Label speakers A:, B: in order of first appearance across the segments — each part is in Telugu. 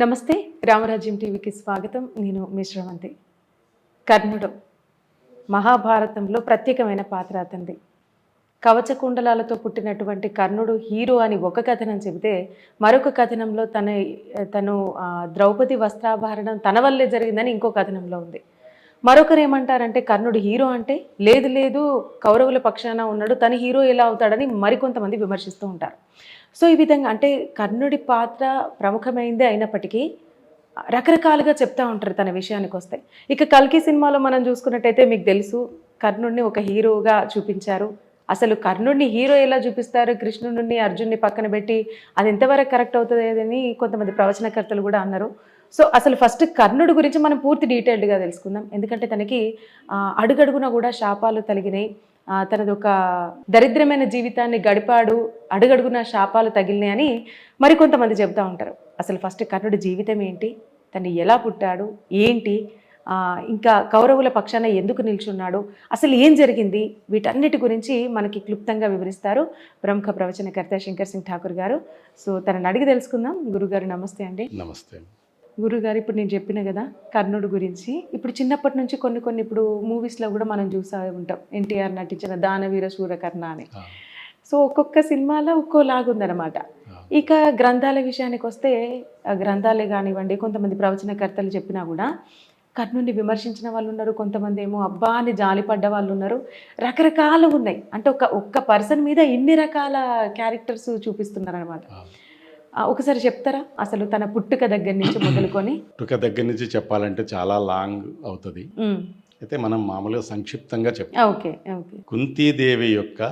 A: నమస్తే రామరాజ్యం టీవీకి స్వాగతం. నేను మిశ్రవంతి కర్ణుడు మహాభారతంలో ప్రత్యేకమైన పాత్ర అతనిది. కవచ కుండలాలతో పుట్టినటువంటి కర్ణుడు హీరో అని ఒక కథనం చెబితే మరొక కథనంలో తన తను ద్రౌపది వస్త్రాభరణం తన వల్లే జరిగిందని ఇంకో కథనంలో ఉంది. మరొకరు ఏమంటారంటే కర్ణుడు హీరో అంటే లేదు లేదు కౌరవుల పక్షాన ఉన్నాడు తన హీరో ఎలా అవుతాడని మరికొంతమంది విమర్శిస్తూ ఉంటారు. సో ఈ విధంగా అంటే కర్ణుడి పాత్ర ప్రముఖమైందే అయినప్పటికీ రకరకాలుగా చెప్తా ఉంటారు తన విషయానికి వస్తే. ఇక కల్కి సినిమాలో మనం చూసుకున్నట్టయితే మీకు తెలుసు కర్ణుడిని ఒక హీరోగా చూపించారు. అసలు కర్ణుడిని హీరో ఎలా చూపిస్తారు? కృష్ణుడిని అర్జున్ని పక్కన పెట్టి అది ఎంతవరకు కరెక్ట్ అవుతుంది అని కొంతమంది ప్రవచనకర్తలు కూడా అన్నారు. సో అసలు ఫస్ట్ కర్ణుడి గురించి మనం పూర్తి డీటెయిల్డ్గా తెలుసుకుందాం. ఎందుకంటే తనకి అడుగడుగున కూడా శాపాలు తలిగినాయి తనది ఒక దరిద్రమైన జీవితాన్ని గడిపాడు అడుగడుగున శాపాలు తగిలినాయి అని మరికొంతమంది చెబుతూ ఉంటారు. అసలు ఫస్ట్ కర్ణుడి జీవితం ఏంటి? తను ఎలా పుట్టాడు? ఏంటి? ఇంకా కౌరవుల పక్షాన ఎందుకు నిల్చున్నాడు? అసలు ఏం జరిగింది? వీటన్నిటి గురించి మనకి క్లుప్తంగా వివరిస్తారు ప్రముఖ ప్రవచనకర్త శంకర్ సింగ్ ఠాకూర్ గారు. సో తనని అడిగి తెలుసుకుందాం. గురుగారు నమస్తే అండి.
B: నమస్తే
A: గురుగారు ఇప్పుడు నేను చెప్పిన కదా కర్ణుడు గురించి. ఇప్పుడు చిన్నప్పటి నుంచి కొన్ని కొన్ని ఇప్పుడు మూవీస్లో కూడా మనం చూసా ఉంటాం. ఎన్టీఆర్ నటించిన దానవీర సూరకర్ణ అని. సో ఒక్కొక్క సినిమాలో ఒక్కోలాగా ఉందన్నమాట.
B: ఆ,
A: ఇక గ్రంథాల విషయానికి వస్తే గ్రంథాలే కానివ్వండి కొంతమంది ప్రవచనకర్తలు చెప్పినా కూడా కర్ణుని విమర్శించిన వాళ్ళు ఉన్నారు కొంతమంది ఏమో అబ్బా అని జాలిపడ్డ వాళ్ళు ఉన్నారు. రకరకాలు ఉన్నాయి. అంటే ఒక ఒక్క పర్సన్ మీద ఇన్ని రకాల క్యారెక్టర్స్ చూపిస్తున్నారు అనమాట
B: ఆ.
A: ఒకసారి చెప్తారా? అసలు తన పుట్టుక దగ్గర నుంచి మొదలుకొని?
B: పుట్టుక దగ్గర నుంచి చెప్పాలంటే చాలా లాంగ్ అవుతుంది. అయితే మనం మామూలుగా సంక్షిప్తంగా చెప్తాం
A: ఓకే ఓకే.
B: కుంతీదేవి యొక్క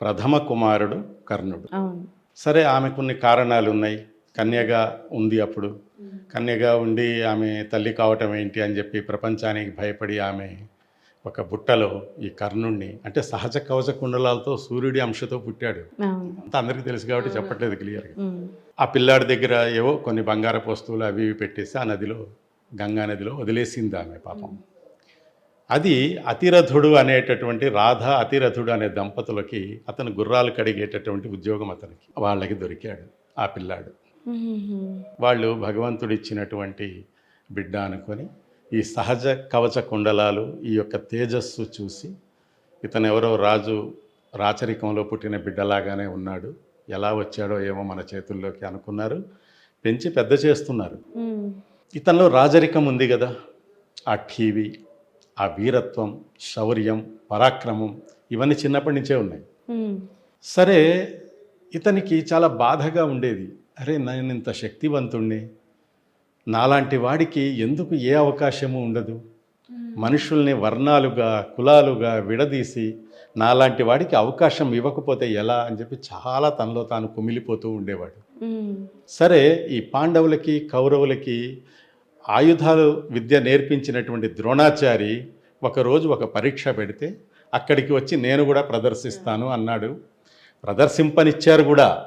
B: ప్రథమ కుమారుడు కర్ణుడు. సరే ఆమె కొన్ని కారణాలు ఉన్నాయి. కన్యగా ఉంది అప్పుడు. కన్యగా ఉండి ఆమె తల్లి కావటం ఏంటి అని చెప్పి ప్రపంచానికి భయపడి ఆమె ఒక బుట్టలో ఈ కర్ణుణ్ణి అంటే సహజ కవచ కుండలాలతో సూర్యుడి అంశతో పుట్టాడు. అంతా అందరికీ తెలుసు కాబట్టి చెప్పట్లేదు క్లియర్గా. ఆ పిల్లాడి దగ్గర ఏవో కొన్ని బంగారపు వస్తువులు అవి ఇవి పెట్టేసి ఆ నదిలో గంగా నదిలో వదిలేసింది ఆమె పాపం. అది అతిరథుడు అనేటటువంటి రాధ అతిరథుడు అనే దంపతులకి అతను గుర్రాలు కడిగేటటువంటి ఉద్యోగం అతనికి. వాళ్ళకి దొరికాడు ఆ పిల్లాడు. వాళ్ళు భగవంతుడు ఇచ్చినటువంటి బిడ్డ అనుకొని ఈ సహజ కవచ కుండలాలు ఈ యొక్క తేజస్సు చూసి ఇతను ఎవరో రాజు రాచరికంలో పుట్టిన బిడ్డలాగానే ఉన్నాడు. ఎలా వచ్చాడో ఏమో మన చేతుల్లోకి అనుకున్నారు. పెంచి పెద్ద చేస్తున్నారు. ఇతనిలో రాజరికం ఉంది కదా. ఆ టీవీ ఆ వీరత్వం శౌర్యం పరాక్రమం ఇవన్నీ చిన్నప్పటి నుంచే ఉన్నాయి. సరే ఇతనికి చాలా బాధగా ఉండేది. అరే నేను ఇంత శక్తివంతుణ్ణి నాలాంటి వాడికి ఎందుకు ఏ అవకాశము ఉండదు? మనుషుల్ని వర్ణాలుగా కులాలుగా విడదీసి నాలాంటి వాడికి అవకాశం ఇవ్వకపోతే ఎలా అని చెప్పి చాలా తనలో తాను కుమిలిపోతూ ఉండేవాడు. సరే ఈ పాండవులకి కౌరవులకి ఆయుధాలు విద్య నేర్పించినటువంటి ద్రోణాచారి ఒకరోజు ఒక పరీక్ష పెడితే అక్కడికి వచ్చి నేను కూడా ప్రదర్శిస్తాను అన్నాడు. ప్రదర్శింపనిచ్చారు కూడా.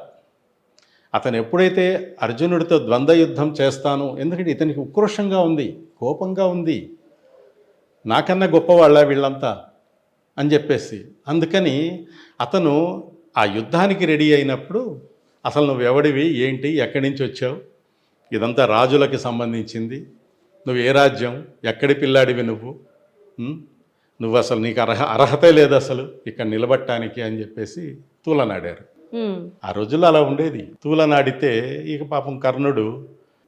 B: అతను ఎప్పుడైతే అర్జునుడితో ద్వంద్వ యుద్ధం చేస్తాను ఎందుకంటే ఇతనికి ఉక్రోషంగా ఉంది కోపంగా ఉంది నాకన్నా గొప్పవాళ్ళ వీళ్ళంతా అని చెప్పేసి. అందుకని అతను ఆ యుద్ధానికి రెడీ అయినప్పుడు అసలు నువ్వు ఎవడివి ఏంటి ఎక్కడి నుంచి వచ్చావు ఇదంతా రాజులకి సంబంధించింది నువ్వు ఏ రాజ్యం ఎక్కడి పిల్లాడివి నువ్వు నువ్వు అసలు నీకు అర్హ అర్హతే లేదు అసలు ఇక్కడ నిలబట్టడానికి అని చెప్పేసి తూలనాడారు. ఆ రోజుల్లో అలా ఉండేది. తూలనాడితే ఇక పాపం కర్ణుడు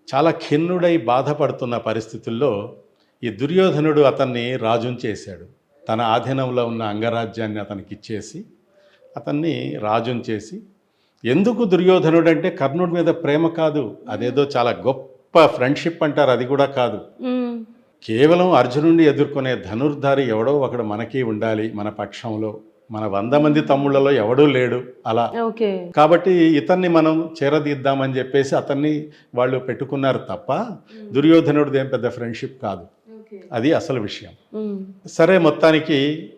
B: చాలా ఖిన్నుడై బాధపడుతున్న పరిస్థితుల్లో ఈ దుర్యోధనుడు అతన్ని రాజుని చేశాడు. తన ఆధీనంలో ఉన్న అంగరాజ్యాన్ని అతనికి ఇచ్చేసి అతన్ని రాజుని చేసి ఎందుకు దుర్యోధనుడు అంటే కర్ణుడి మీద ప్రేమ కాదు అదేదో చాలా గొప్ప ఫ్రెండ్షిప్ అంటారు అది కూడా కాదు. కేవలం అర్జునుడిని ఎదుర్కొనే ధనుర్ధారి ఎవడో ఒకడు మనకి ఉండాలి మన పక్షంలో. మన వంద మంది తమ్ముళ్ళలో ఎవడూ లేడు అలా. కాబట్టి ఇతన్ని మనం చేరదీద్దామని చెప్పేసి అతన్ని వాళ్ళు పెట్టుకున్నారు తప్ప దుర్యోధనుడిది ఏం పెద్ద ఫ్రెండ్షిప్ కాదు. అది అసలు విషయం. సరే మొత్తానికి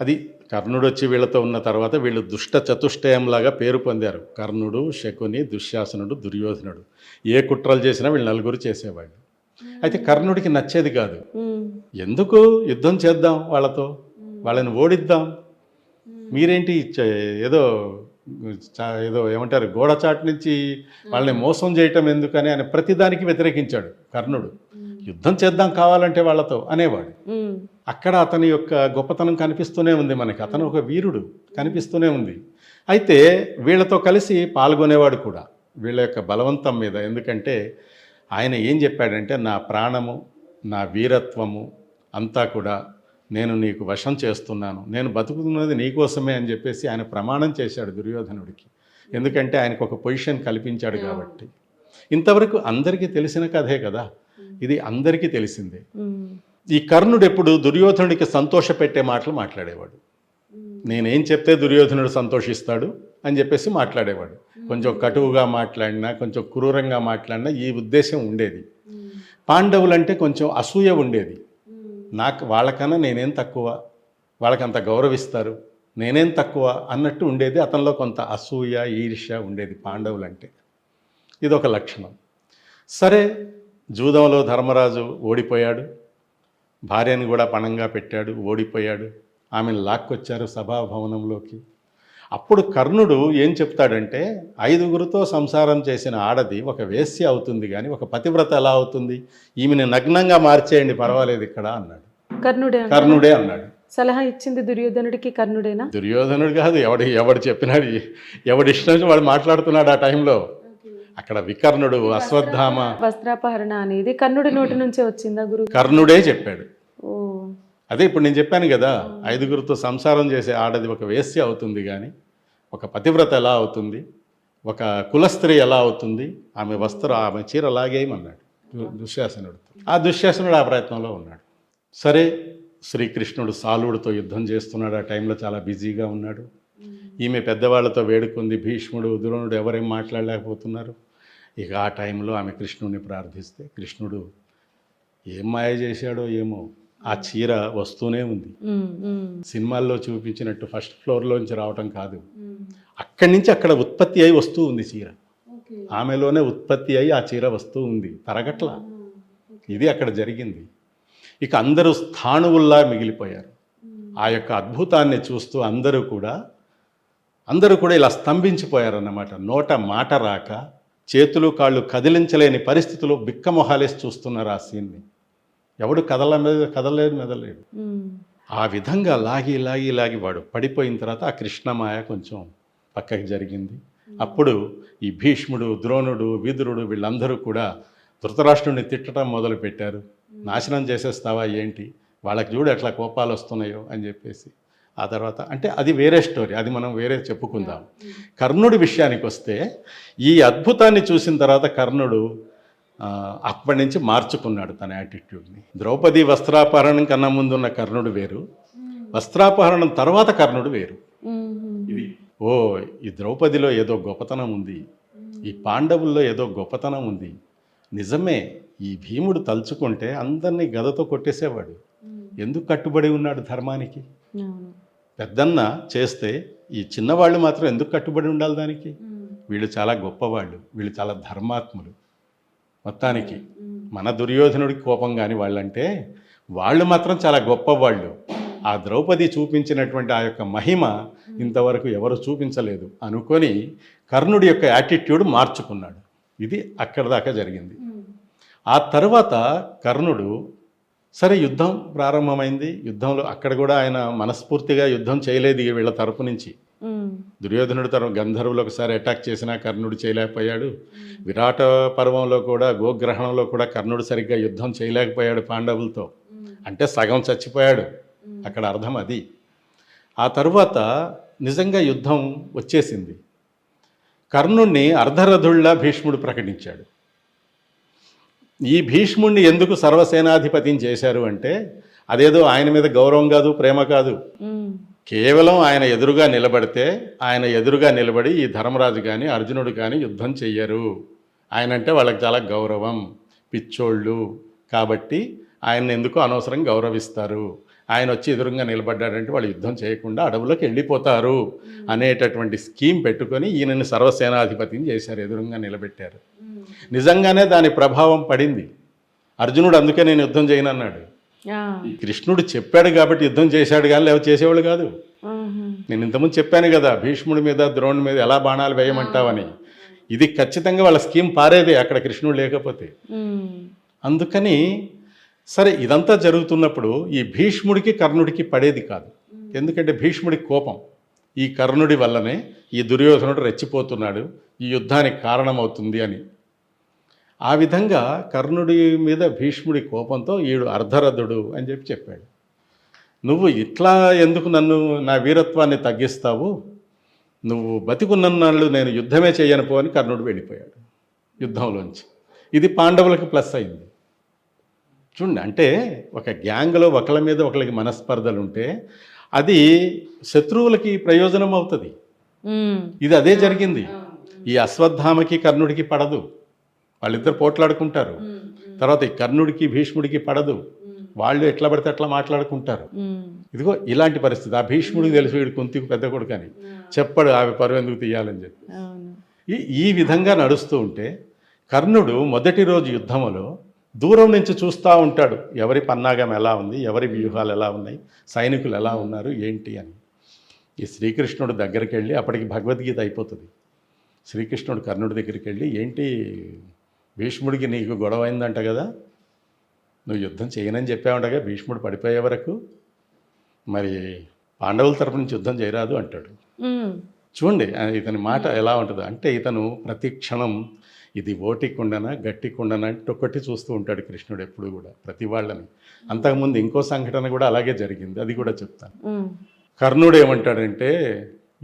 B: అది కర్ణుడు వచ్చి వీళ్ళతో ఉన్న తర్వాత వీళ్ళు దుష్ట చతుష్టయంలాగా పేరు పొందారు. కర్ణుడు శకుని దుశ్శాసనుడు దుర్యోధనుడు. ఏ కుట్రలు చేసినా వీళ్ళు నలుగురు చేసేవాళ్ళు. అయితే కర్ణుడికి నచ్చేది కాదు. ఎందుకు? యుద్ధం చేద్దాం వాళ్ళతో. వాళ్ళని ఓడిద్దాం. మీరేంటి ఏదో చా- ఏదో ఏమంటారు గోడచాటు నుంచి వాళ్ళని మోసం చేయటం ఎందుకని ఆయన ప్రతిదానికి వ్యతిరేకించాడు కర్ణుడు. యుద్ధం చేద్దాం కావాలంటే వాళ్ళతో అనేవాడు. అక్కడ అతని యొక్క గొప్పతనం కనిపిస్తూనే ఉంది మనకి. అతను ఒక వీరుడు కనిపిస్తూనే ఉంది. అయితే వీళ్ళతో కలిసి పాల్గొనేవాడు కూడా. వీళ్ళ యొక్క బలవంతం మీద. ఎందుకంటే ఆయన ఏం చెప్పాడంటే నా ప్రాణము నా వీరత్వము అంతా కూడా నేను నీకు వశం చేస్తున్నాను. నేను బతుకుతున్నది నీకోసమే అని చెప్పేసి ఆయన ప్రమాణం చేశాడు దుర్యోధనుడికి. ఎందుకంటే ఆయనకు ఒక పొజిషన్ కల్పించాడు కాబట్టి. ఇంతవరకు అందరికీ తెలిసిన కథే కదా. ఇది అందరికీ తెలిసిందే.
A: ఉమ్,
B: ఈ కర్ణుడు ఎప్పుడు దుర్యోధనుడికి సంతోషపెట్టే మాటలు మాట్లాడేవాడు. నేనేం చెప్తే దుర్యోధనుడు సంతోషిస్తాడు అని చెప్పేసి మాట్లాడేవాడు. కొంచెం కటువుగా మాట్లాడినా కొంచెం క్రూరంగా మాట్లాడినా ఈ ఉద్దేశం ఉండేది. పాండవులంటే కొంచెం అసూయ ఉండేది. నాకు వాళ్ళకన్నా నేనేం తక్కువ? వాళ్ళకంత గౌరవిస్తారు? నేనేం తక్కువ? అన్నట్టు ఉండేది అతనిలో కొంత అసూయ ఈర్ష్య ఉండేది పాండవులంటే. ఇది ఒక లక్షణం. సరే జూదంలో ధర్మరాజు ఓడిపోయాడు. భార్యను కూడా పణంగా పెట్టాడు ఓడిపోయాడు. ఆమెను లాక్కొచ్చారు సభాభవనంలోకి. అప్పుడు కర్ణుడు ఏం చెప్తాడంటే ఐదుగురితో సంసారం చేసిన ఆడది ఒక వేశ్య అవుతుంది కానీ ఒక పతివ్రత ఎలా అవుతుంది? ఈమెను నగ్నంగా మార్చేయండి పర్వాలేదు ఇక్కడ అన్నాడు.
A: కర్ణుడే
B: కర్ణుడే అన్నాడు.
A: సలహా ఇచ్చింది దుర్యోధనుడికి కర్ణుడేనా?
B: దుర్యోధనుడు కాదు ఎవడు ఎవడు చెప్పినాడు ఎవడి ఇష్టం వాడు మాట్లాడుతున్నాడు ఆ టైంలో. అక్కడ వికర్ణుడు అశ్వత్థామ.
A: వస్త్రాపహరణ అనేది కర్ణుడి నోటి నుంచే వచ్చిందా గురు
B: కర్ణుడే చెప్పాడు.
A: ఓ.
B: అదే ఇప్పుడు నేను చెప్పాను కదా ఐదుగురితో సంసారం చేసే ఆడది ఒక వేశ్య అవుతుంది కానీ ఒక పతివ్రత ఎలా అవుతుంది ఒక కులస్త్రీ ఎలా అవుతుంది ఆమె వస్త్రం ఆమె చీర లాగేయమన్నాడు దు- దుశ్శాసనుడు. ఆ దుశ్శాసనుడు ఆ ప్రయత్నంలో ఉన్నాడు. సరే శ్రీకృష్ణుడు సాలుడితో యుద్ధం చేస్తున్నాడు ఆ టైంలో చాలా బిజీగా ఉన్నాడు. ఈమె పెద్దవాళ్ళతో వేడుకుంది భీష్ముడు ద్రోణుడు ఎవరేం మాట్లాడలేకపోతున్నారు. ఇక ఆ టైంలో ఆమె కృష్ణుడిని ప్రార్థిస్తే కృష్ణుడు ఏం మాయ చేశాడో ఏమో ఆ చీర వస్తూనే ఉంది. సినిమాల్లో చూపించినట్టు ఫస్ట్ ఫ్లోర్లోంచి రావటం కాదు. అక్కడి నుంచి అక్కడ ఉత్పత్తి అయి వస్తూ ఉంది చీర. ఆమెలోనే ఉత్పత్తి అయి ఆ చీర వస్తూ ఉంది. తరగట్ల. ఇది అక్కడ జరిగింది. ఇక అందరూ స్థాణువుల్లా మిగిలిపోయారు. ఆ యొక్క అద్భుతాన్ని చూస్తూ అందరూ కూడా అందరూ కూడా ఇలా స్తంభించిపోయారన్నమాట. నోట మాట రాక చేతులు కాళ్ళు కదిలించలేని పరిస్థితులు బిక్కమొహాలేసి చూస్తున్నారు ఆ సీన్ని. ఎవడు కదల మీద కదలలేదు మెదలేడు ఆ విధంగా లాగి లాగి లాగి వాడు పడిపోయిన తర్వాత ఆ కృష్ణమాయ కొంచెం పక్కకి జరిగింది. అప్పుడు ఈ భీష్ముడు ద్రోణుడు విదురుడు వీళ్ళందరూ కూడా ధృతరాష్ట్రుడిని తిట్టడం మొదలుపెట్టారు నాశనం చేసేస్తావా ఏంటి? వాళ్ళకి చూడు ఎట్లా కోపాలు వస్తున్నాయో అని చెప్పేసి. ఆ తర్వాత అంటే అది వేరే స్టోరీ అది మనం వేరే చెప్పుకుందాం. కర్ణుడి విషయానికి వస్తే ఈ అద్భుతాన్ని చూసిన తర్వాత కర్ణుడు అప్పటి నుంచి మార్చుకున్నాడు తన యాటిట్యూడ్ని ద్రౌపది వస్త్రాపహరణం కన్నా ముందున్న కర్ణుడు వేరు. వస్త్రాపహరణం తర్వాత కర్ణుడు వేరు. ఇది ఓ ఈ ద్రౌపదిలో ఏదో గొప్పతనం ఉంది. ఈ పాండవుల్లో ఏదో గొప్పతనం ఉంది. నిజమే ఈ భీముడు తలుచుకుంటే అందరినీ గదతో కొట్టేసేవాడు. ఎందుకు కట్టుబడి ఉన్నాడు ధర్మానికి? పెద్దన్న చేస్తే ఈ చిన్నవాళ్ళు మాత్రం ఎందుకు కట్టుబడి ఉండాలి దానికి? వీళ్ళు చాలా గొప్పవాళ్ళు. వీళ్ళు చాలా ధర్మాత్ములు. మొత్తానికి మన దుర్యోధనుడికి కోపం కాని వాళ్ళంటే వాళ్ళు మాత్రం చాలా గొప్పవాళ్ళు. ఆ ద్రౌపది చూపించినటువంటి ఆ యొక్క మహిమ ఇంతవరకు ఎవరు చూపించలేదు. అనుకొని కర్ణుడి యొక్క యాటిట్యూడ్ మార్చుకున్నాడు. ఇది అక్కడ దాకా జరిగింది. ఆ తర్వాత కర్ణుడు సరే యుద్ధం ప్రారంభమైంది. యుద్ధంలో అక్కడ కూడా ఆయన మనస్ఫూర్తిగా యుద్ధం చేయలేదు వీళ్ళ తరపు నుంచి. దుర్యోధనుడు తరం గంధర్వులు ఒకసారి అటాక్ చేసినా కర్ణుడు చేయలేకపోయాడు. విరాట పర్వంలో కూడా గోగ్రహణంలో కూడా కర్ణుడు సరిగ్గా యుద్ధం చేయలేకపోయాడు పాండవులతో. అంటే సగం చచ్చిపోయాడు. అక్కడ అర్థం అది. ఆ తరువాత నిజంగా యుద్ధం వచ్చేసింది. కర్ణుణ్ణి అర్ధరథుళ్ళా భీష్ముడు ప్రకటించాడు. ఈ భీష్ముణ్ణి ఎందుకు సర్వసేనాధిపతిని చేశారు అంటే అదేదో ఆయన మీద గౌరవం కాదు ప్రేమ కాదు. కేవలం ఆయన ఎదురుగా నిలబడితే ఆయన ఎదురుగా నిలబడి ఈ ధర్మరాజు కానీ అర్జునుడు కానీ యుద్ధం చెయ్యరు. ఆయన అంటే వాళ్ళకి చాలా గౌరవం పిచ్చోళ్ళు. కాబట్టి ఆయన ఎందుకు అనవసరం గౌరవిస్తారు? ఆయన వచ్చి ఎదురుగా నిలబడ్డాడంటే వాళ్ళు యుద్ధం చేయకుండా అడవులోకి వెళ్ళిపోతారు అనేటటువంటి స్కీమ్ పెట్టుకొని ఈయనని సర్వసేనాధిపతిని చేశారు ఎదురుగా నిలబెట్టారు. నిజంగానే దాని ప్రభావం పడింది. అర్జునుడు అందుకే నేను యుద్ధం చేయనన్నాడు.
A: ఆ,
B: కృష్ణుడు చెప్పాడు కాబట్టి యుద్ధం చేశాడు కానీ లేకపోతే చేసేవాళ్ళు కాదు. నేను ఇంతకుముందు చెప్పాను కదా భీష్ముడి మీద ద్రోణుడి మీద ఎలా బాణాలు వేయమంటావని. ఇది ఖచ్చితంగా వాళ్ళ స్కీమ్ పారేదే అక్కడ కృష్ణుడు లేకపోతే. అందుకని సరే ఇదంతా జరుగుతున్నప్పుడు ఈ భీష్ముడికి కర్ణుడికి పడేది కాదు. ఎందుకంటే భీష్ముడికి కోపం. ఈ కర్ణుడి వల్లనే ఈ దుర్యోధనుడు రెచ్చిపోతున్నాడు. ఈ యుద్ధానికి కారణమవుతుంది అని. ఆ విధంగా కర్ణుడి మీద భీష్ముడి కోపంతో ఈడు అర్ధరథుడు అని చెప్పి చెప్పాడు. నువ్వు ఇట్లా ఎందుకు నన్ను నా వీరత్వాన్ని తగ్గిస్తావు? నువ్వు బతికున్నన్నాళ్ళు నేను యుద్ధమే చేయను పో అని కర్ణుడు వెళ్ళిపోయాడు యుద్ధంలోంచి. ఇది పాండవులకు ప్లస్ అయింది. చూడండి అంటే ఒక గ్యాంగ్లో ఒకళ్ళ మీద ఒకళ్ళకి మనస్పర్ధలు ఉంటే అది శత్రువులకి ప్రయోజనం అవుతుంది. ఇది అదే జరిగింది. ఈ అశ్వత్థామకి కర్ణుడికి పడదు. వాళ్ళిద్దరు పోట్లాడుకుంటారు. తర్వాత ఈ కర్ణుడికి భీష్ముడికి పడదు. వాళ్ళు ఎట్లా పడితే అట్లా మాట్లాడుకుంటారు. ఇదిగో ఇలాంటి పరిస్థితి. ఆ భీష్ముడికి తెలుసు వీడు కుంతికి పెద్ద కొడుకు అని. చెప్పడు ఆమె పరువు ఎందుకు తీయాలని చెప్పి. ఈ ఈ విధంగా నడుస్తూ ఉంటే కర్ణుడు మొదటి రోజు యుద్ధములో దూరం నుంచి చూస్తూ ఉంటాడు. ఎవరి పన్నాగం ఎలా ఉంది ఎవరి వ్యూహాలు ఎలా ఉన్నాయి సైనికులు ఎలా ఉన్నారు ఏంటి అని. ఈ శ్రీకృష్ణుడు దగ్గరికి వెళ్ళి అప్పటికి భగవద్గీత అయిపోతుంది. శ్రీకృష్ణుడు కర్ణుడి దగ్గరికి వెళ్ళి ఏంటి భీష్ముడికి నీకు గొడవ అయిందంట కదా? నువ్వు యుద్ధం చేయనని చెప్పావుండగా భీష్ముడు పడిపోయే వరకు? మరి పాండవుల తరపు నుంచి యుద్ధం చేయరాదు అంటాడు. చూడండి ఇతని మాట ఎలా ఉంటుందో. అంటే ఇతను ప్రతి క్షణం ఇది ఓటి కుండన గట్టి కుండన అంటే ఒక్కటి చూస్తూ ఉంటాడు కృష్ణుడు ఎప్పుడు కూడా ప్రతి వాళ్ళని. అంతకుముందు ఇంకో సంఘటన కూడా అలాగే జరిగింది అది కూడా చెప్తాను. కర్ణుడు ఏమంటాడంటే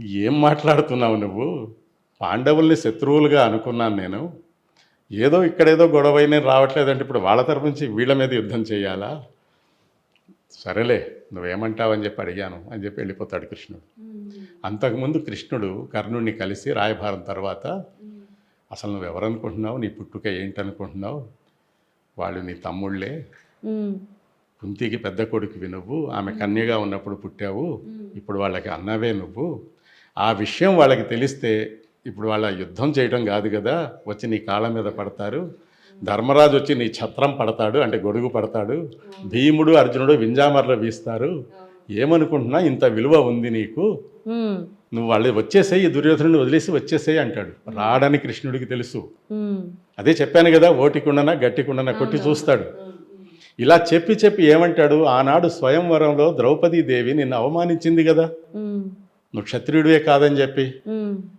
B: ఏం మాట్లాడుతున్నావు నువ్వు? పాండవుల్ని శత్రువులుగా అనుకున్నాను నేను. ఏదో ఇక్కడేదో గొడవ నేను రావట్లేదంటే ఇప్పుడు వాళ్ళ తరపు నుంచి వీళ్ళ మీద యుద్ధం చేయాలా? సరేలే నువ్వేమంటావని చెప్పి అడిగాను. అని చెప్పి వెళ్ళిపోతాడు కృష్ణుడు. అంతకుముందు కృష్ణుడు కర్ణుడిని కలిసి రాయభారం తర్వాత అసలు నువ్వు ఎవరనుకుంటున్నావు నీ పుట్టుక ఏంటనుకుంటున్నావు? వాళ్ళు నీ తమ్ముళ్ళే?
A: మ్మ్.
B: కుంతికి పెద్ద కొడుకువి నువ్వు? ఆమె కన్యగా ఉన్నప్పుడు పుట్టావు? ఇప్పుడు వాళ్ళకి అన్నవే నువ్వు? ఆ విషయం వాళ్ళకి తెలిస్తే ఇప్పుడు వాళ్ళ యుద్ధం చేయడం కాదు కదా వచ్చి నీ కాళ్ళ మీద పడతారు. ధర్మరాజు వచ్చి నీ ఛత్రం పడతాడు అంటే గొడుగు పడతాడు. భీముడు అర్జునుడు వింజామర్లు వీస్తారు. ఏమనుకుంటున్నా ఇంత విలువ ఉంది నీకు. నువ్వు వాళ్ళు వచ్చేసేయి దుర్యోధనుడిని వదిలేసి వచ్చేసేయి అంటాడు. రాడని కృష్ణుడికి తెలుసు. అదే చెప్పాను కదా ఓటికుండన గట్టికుండన కొట్టి చూస్తాడు. ఇలా చెప్పి చెప్పి ఏమంటాడు? ఆనాడు స్వయంవరంలో ద్రౌపదీదేవి నిన్ను అవమానించింది కదా. నువ్వు క్షత్రియుడివే కాదని చెప్పి.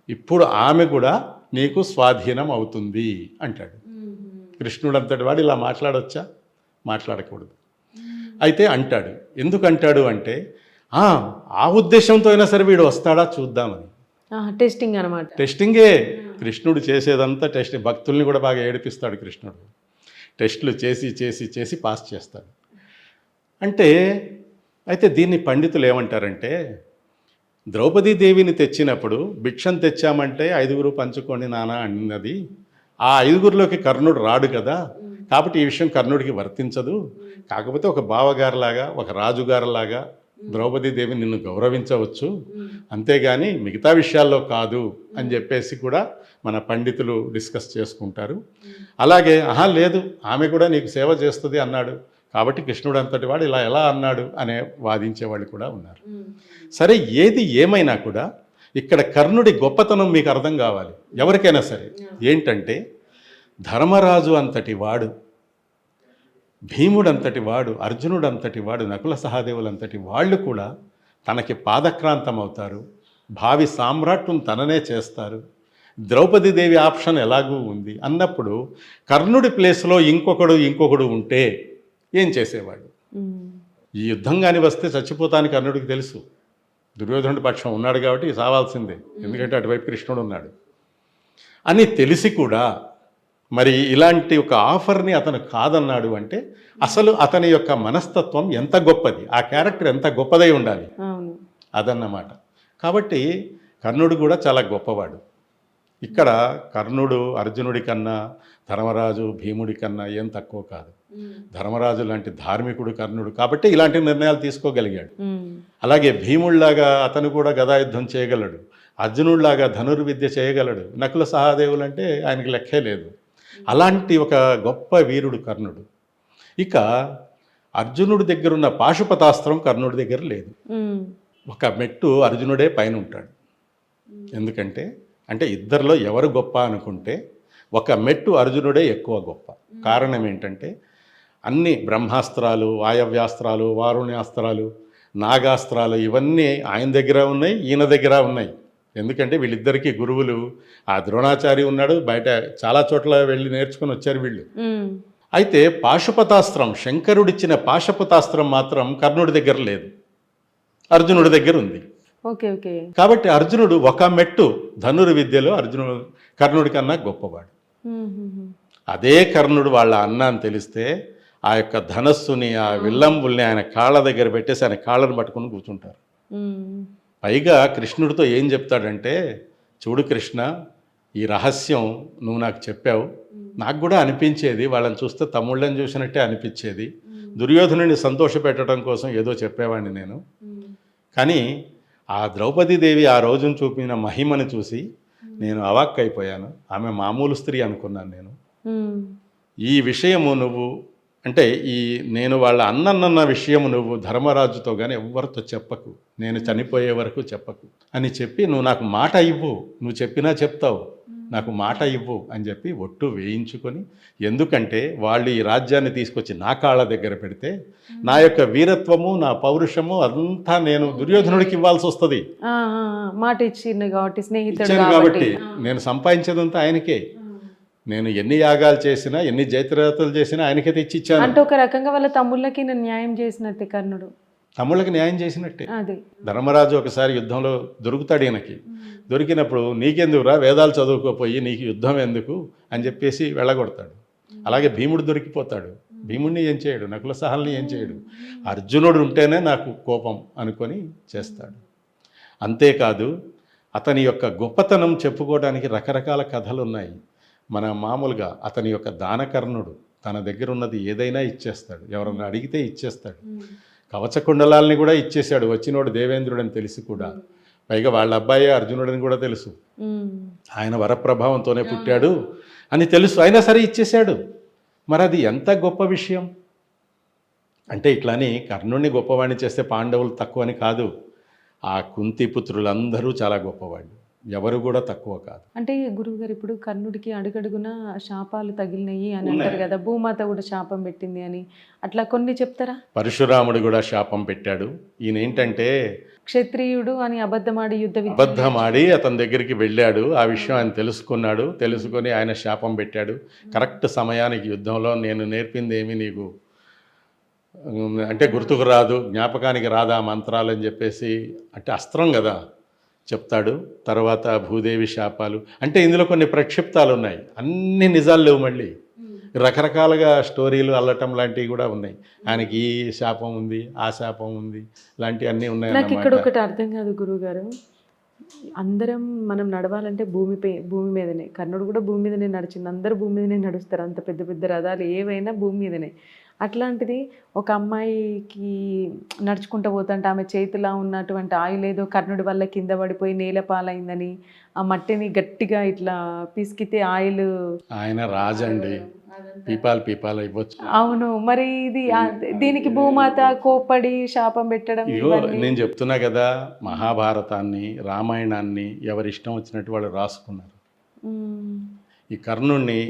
B: ఇప్పుడు ఆమె కూడా నీకు స్వాధీనం అవుతుంది అంటాడు. కృష్ణుడు అంతటి వాడు ఇలా మాట్లాడొచ్చా? మాట్లాడకూడదు. అయితే అంటాడు. ఎందుకు అంటాడు అంటే "ఆ, ఉద్దేశంతో అయినా సరే వీడు వస్తాడా చూద్దామని.
A: టెస్టింగ్ అనమాట
B: టెస్టింగే. కృష్ణుడు చేసేదంతా టెస్ట్ భక్తుల్ని కూడా బాగా ఏడిపిస్తాడు కృష్ణుడు. టెస్టులు చేసి చేసి చేసి పాస్ చేస్తాడు. అంటే అయితే దీన్ని పండితులు ఏమంటారంటే ద్రౌపదీదేవిని తెచ్చినప్పుడు భిక్షం తెచ్చామంటే ఐదుగురు పంచుకోండి నాన్న అన్నది. ఆ ఐదుగురిలోకి కర్ణుడు రాడు కదా. కాబట్టి ఈ విషయం కర్ణుడికి వర్తించదు. కాకపోతే ఒక బావగారిలాగా ఒక రాజుగారిలాగా ద్రౌపదీదేవి నిన్ను గౌరవించవచ్చు. అంతేగాని మిగతా విషయాల్లో కాదు అని చెప్పేసి కూడా మన పండితులు డిస్కస్ చేసుకుంటారు. అలాగే ఆహా లేదు ఆమె కూడా నీకు సేవ చేస్తుంది అన్నాడు. కాబట్టి కృష్ణుడు అంతటి వాడు ఇలా ఎలా అన్నాడు అనే వాదించే వాళ్ళు కూడా ఉన్నారు. సరే ఏది ఏమైనా కూడా ఇక్కడ కర్ణుడి గొప్పతనం మీకు అర్థం కావాలి. ఎవరికైనా సరే. ఏంటంటే ధర్మరాజు అంతటి వాడు భీముడు అంతటి వాడు అర్జునుడు అంతటి వాడు నకుల సహాదేవులు అంతటి వాళ్ళు కూడా తనకి పాదక్రాంతం అవుతారు భావి సామ్రాట్యం తననే చేస్తారు. ద్రౌపదీదేవి ఆప్షన్ ఎలాగూ ఉంది అన్నప్పుడు కర్ణుడి ప్లేస్లో ఇంకొకడు ఇంకొకడు ఉంటే ఏం చేసేవాడు. ఈ యుద్ధం కానీ వస్తే చచ్చిపోతానికి కర్ణుడికి తెలుసు. దుర్యోధనుడి పక్షం ఉన్నాడు కాబట్టి సావాల్సిందే. ఎందుకంటే అటువైపు కృష్ణుడు ఉన్నాడు. అని తెలిసి కూడా మరి ఇలాంటి ఒక ఆఫర్ని అతను కాదన్నాడు అంటే అసలు అతని యొక్క మనస్తత్వం ఎంత గొప్పది? ఆ క్యారెక్టర్ ఎంత గొప్పదై ఉండాలి? అదన్నమాట. కాబట్టి కర్ణుడు కూడా చాలా గొప్పవాడు. ఇక్కడ కర్ణుడు అర్జునుడి కన్నా ధర్మరాజు భీముడి కన్నా ఏం తక్కువ కాదు. ధర్మరాజు లాంటి ధార్మికుడు కర్ణుడు కాబట్టి ఇలాంటి నిర్ణయాలు తీసుకోగలిగాడు. అలాగే భీముళ్ళాగా అతను కూడా గదాయుద్ధం చేయగలడు. అర్జునుడిలాగా ధనుర్విద్య చేయగలడు. నకుల సహాదేవులు అంటే ఆయనకి లెక్కే లేదు. అలాంటి ఒక గొప్ప వీరుడు కర్ణుడు. ఇక అర్జునుడి దగ్గర ఉన్న పాశుపతాస్త్రం కర్ణుడి దగ్గర లేదు. ఒక మెట్టు అర్జునుడే పైన ఉంటాడు. ఎందుకంటే అంటే ఇద్దరిలో ఎవరు గొప్ప అనుకుంటే ఒక మెట్టు అర్జునుడే ఎక్కువ గొప్ప. కారణం ఏంటంటే అన్ని బ్రహ్మాస్త్రాలు వాయవ్యాస్త్రాలు వారుణ్యాస్త్రాలు నాగాస్త్రాలు ఇవన్నీ ఆయన దగ్గర ఉన్నాయి ఈయన దగ్గర ఉన్నాయి. ఎందుకంటే వీళ్ళిద్దరికీ గురువులు ఆ ద్రోణాచారి ఉన్నాడు బయట చాలా చోట్ల వెళ్ళి నేర్చుకుని వచ్చారు వీళ్ళు. అయితే పాశుపతాస్త్రం శంకరుడిచ్చిన పాశుపతాస్త్రం మాత్రం కర్ణుడి దగ్గర లేదు. అర్జునుడి దగ్గర ఉంది.
A: Okay okay.
B: కాబట్టి అర్జునుడు ఒక మెట్టు ధనుర్విద్యలో అర్జునుడు కర్ణుడి కన్నా గొప్పవాడు. అదే కర్ణుడు వాళ్ళ అన్న అని తెలిస్తే ఆ యొక్క ధనస్సుని ఆ విల్లంబుల్ని ఆయన కాళ్ళ దగ్గర పెట్టేసి ఆయన కాళ్ళను పట్టుకుని కూర్చుంటారు. పైగా కృష్ణుడితో ఏం చెప్తాడంటే చూడు కృష్ణ ఈ రహస్యం నువ్వు నాకు చెప్పావు. నాకు కూడా అనిపించేది వాళ్ళని చూస్తే తమ్ముళ్ళని చూసినట్టే అనిపించేది. దుర్యోధనుని సంతోషపెట్టడం కోసం ఏదో చెప్పేవాడిని నేను. కానీ ఆ ద్రౌపదీదేవి ఆ రోజున చూపిన మహిమను చూసి నేను అవాక్కైపోయాను. ఆమె మామూలు స్త్రీ అనుకున్నాను నేను. ఈ విషయము నువ్వు అంటే ఈ నేను వాళ్ళ అన్నన్న విషయము నువ్వు ధర్మరాజుతో కానీ ఎవ్వరితో చెప్పకు. నేను చనిపోయే వరకు చెప్పకు. అని చెప్పి నువ్వు నాకు మాట ఇవ్వు. నువ్వు చెప్పినా చెప్తావు. నాకు మాట ఇవ్వు అని చెప్పి ఒట్టు వేయించుకొని ఎందుకంటే వాళ్ళు ఈ రాజ్యాన్ని తీసుకొచ్చి నా కాళ్ళ దగ్గర పెడితే నా యొక్క వీరత్వము నా పౌరుషము అంతా నేను దుర్యోధనుడికి ఇవ్వాల్సి వస్తుంది.
A: మాట ఇచ్చిండు కాబట్టి స్నేహితుడు కాబట్టి.
B: నేను సంపాదించేదంతా ఆయనకే. నేను ఎన్ని యాగాలు చేసినా ఎన్ని జైత్రయాత్రలు చేసినా ఆయనకే తెచ్చి ఇచ్చాను
A: అంటే ఒక రకంగా వాళ్ళ తమ్ముళ్ళకి నేను న్యాయం చేసినట్టే కర్ణుడు.
B: తమ్ముళ్ళకి న్యాయం చేసినట్టే.
A: అదే.
B: ధర్మరాజు ఒకసారి యుద్ధంలో దొరుకుతాడు ఈయనకి. దొరికినప్పుడు నీకెందుకురా వేదాలు చదువుకోపోయి నీకు యుద్ధం ఎందుకు? అని చెప్పేసి వెళ్ళగొడతాడు. అలాగే భీముడు దొరికిపోతాడు. భీముడిని ఏం చేయడు? నకుల సహాల్ని ఏం చేయడు? అర్జునుడు ఉంటేనే నాకు కోపం అనుకొని చేస్తాడు. అంతేకాదు అతని యొక్క గొప్పతనం చెప్పుకోవడానికి రకరకాల కథలు ఉన్నాయి మన మామూలుగా అతని యొక్క దానకర్ణుడు తన దగ్గర ఉన్నది ఏదైనా ఇచ్చేస్తాడు. ఎవరన్నా అడిగితే ఇచ్చేస్తాడు. కవచకుండలాల్ని కూడా ఇచ్చేశాడు. వచ్చినోడు దేవేంద్రుడు అని తెలిసి కూడా. పైగా వాళ్ళ అబ్బాయి అర్జునుడని కూడా తెలుసు. ఆయన వరప్రభావంతోనే పుట్టాడు అని తెలుసు. అయినా సరే ఇచ్చేశాడు. మరి అది ఎంత గొప్ప విషయం? అంటే ఇట్లాని కర్ణుడిని గొప్పవాడిని చేస్తే పాండవులు తక్కువ అని కాదు. ఆ కుంతి పుత్రులందరూ చాలా గొప్పవాళ్ళు. ఎవరు కూడా తక్కువ కాదు.
A: అంటే గురువు గారు ఇప్పుడు కర్ణుడికి అడుగడుగున శాపాలు తగిలినాయి అని అంటారు కదా భూమాత కూడా శాపం పెట్టింది అని. అట్లా కొన్ని చెప్తారా?
B: పరశురాముడు కూడా శాపం పెట్టాడు. ఈయన ఏంటంటే
A: క్షత్రియుడు అని అబద్ధమాడి యుద్ధ
B: అబద్ధమాడి అతని దగ్గరికి వెళ్ళాడు. ఆ విషయం ఆయన తెలుసుకున్నాడు. తెలుసుకొని ఆయన శాపం పెట్టాడు. కరెక్ట్ సమయానికి యుద్ధంలో నేను నేర్పింది ఏమి నీకు? అంటే గుర్తుకు రాదు జ్ఞాపకానికి రాదా మంత్రాలు అని చెప్పేసి. అంటే అస్త్రం కదా. చెప్తాడు. తర్వాత భూదేవి శాపాలు. అంటే ఇందులో కొన్ని ప్రక్షిప్తాలు ఉన్నాయి. అన్ని నిజాలు లేవు మళ్ళీ. రకరకాలుగా స్టోరీలు అల్లటం లాంటివి కూడా ఉన్నాయి. ఆయనకి ఈ శాపం ఉంది ఆ శాపం ఉంది లాంటివి అన్నీ ఉన్నాయి
A: నాకు ఇక్కడ. ఒకటి అర్థం కాదు గురువు గారు అందరం మనం నడవాలంటే భూమిపై భూమి మీదనే. కర్ణుడు కూడా భూమి మీదనే నడిచింది అందరూ భూమి మీదనే నడుస్తారు. అంత పెద్ద పెద్ద రథాలు ఏవైనా భూమి మీదనే. అట్లాంటిది ఒక అమ్మాయికి నడుచుకుంటూ పోతుంటే ఆమె చేతిలో ఉన్నటువంటి ఆయిల్ ఏదో కర్ణుడి వల్ల కింద పడిపోయి నేల పాలైందని ఆ మట్టిని గట్టిగా ఇట్లా పిసికితే ఆయిల్
B: ఆయన రాజండి పీపాలు పీపాలు ఇవ్వచ్చు
A: అవును మరి ఇది దీనికి భూమాత కోప్పడి శాపం పెట్టడం.
B: నేను చెప్తున్నా కదా మహాభారతాన్ని రామాయణాన్ని ఎవరి ఇష్టం వచ్చినట్టు వాళ్ళు రాసుకున్నారు. ఈ కర్ణుణ్ణి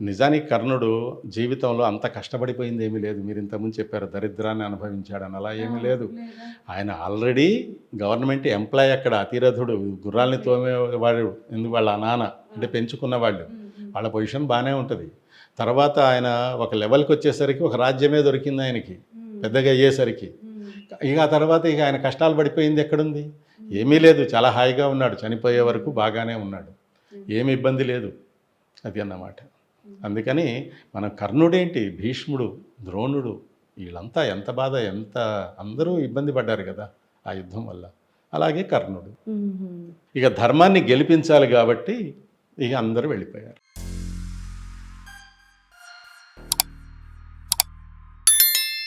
B: నిజానికి కర్ణుడు జీవితంలో అంత కష్టపడిపోయింది ఏమీ లేదు. మీరు ఇంతకుముందు చెప్పారు దరిద్రాన్ని అనుభవించాడని. అలా ఏమీ లేదు. ఆయన ఆల్రెడీ గవర్నమెంట్ ఎంప్లాయ్ అక్కడ అతిరథుడు గుర్రాల్ని తోమేవాడు ఎందుకు వాళ్ళ నాన్న అంటే పెంచుకున్నవాళ్ళు. వాళ్ళ పొజిషన్ బాగానే ఉంటుంది. తర్వాత ఆయన ఒక లెవెల్కి వచ్చేసరికి ఒక రాజ్యమే దొరికింది ఆయనకి పెద్దగా అయ్యేసరికి. ఇక ఆ తర్వాత ఇక ఆయన కష్టాలు పడిపోయింది ఎక్కడుంది? ఏమీ లేదు. చాలా హాయిగా ఉన్నాడు. చనిపోయే వరకు బాగానే ఉన్నాడు. ఏమి ఇబ్బంది లేదు. అది అన్నమాట. అందుకని మన కర్ణుడేంటి? భీష్ముడు ద్రోణుడు వీళ్ళంతా ఎంత బాధ ఎంత అందరూ ఇబ్బంది పడ్డారు కదా ఆ యుద్ధం వల్ల. అలాగే కర్ణుడు. ఇక ధర్మాన్ని గెలిపించాలి కాబట్టి ఇక అందరూ వెళ్ళిపోయారు.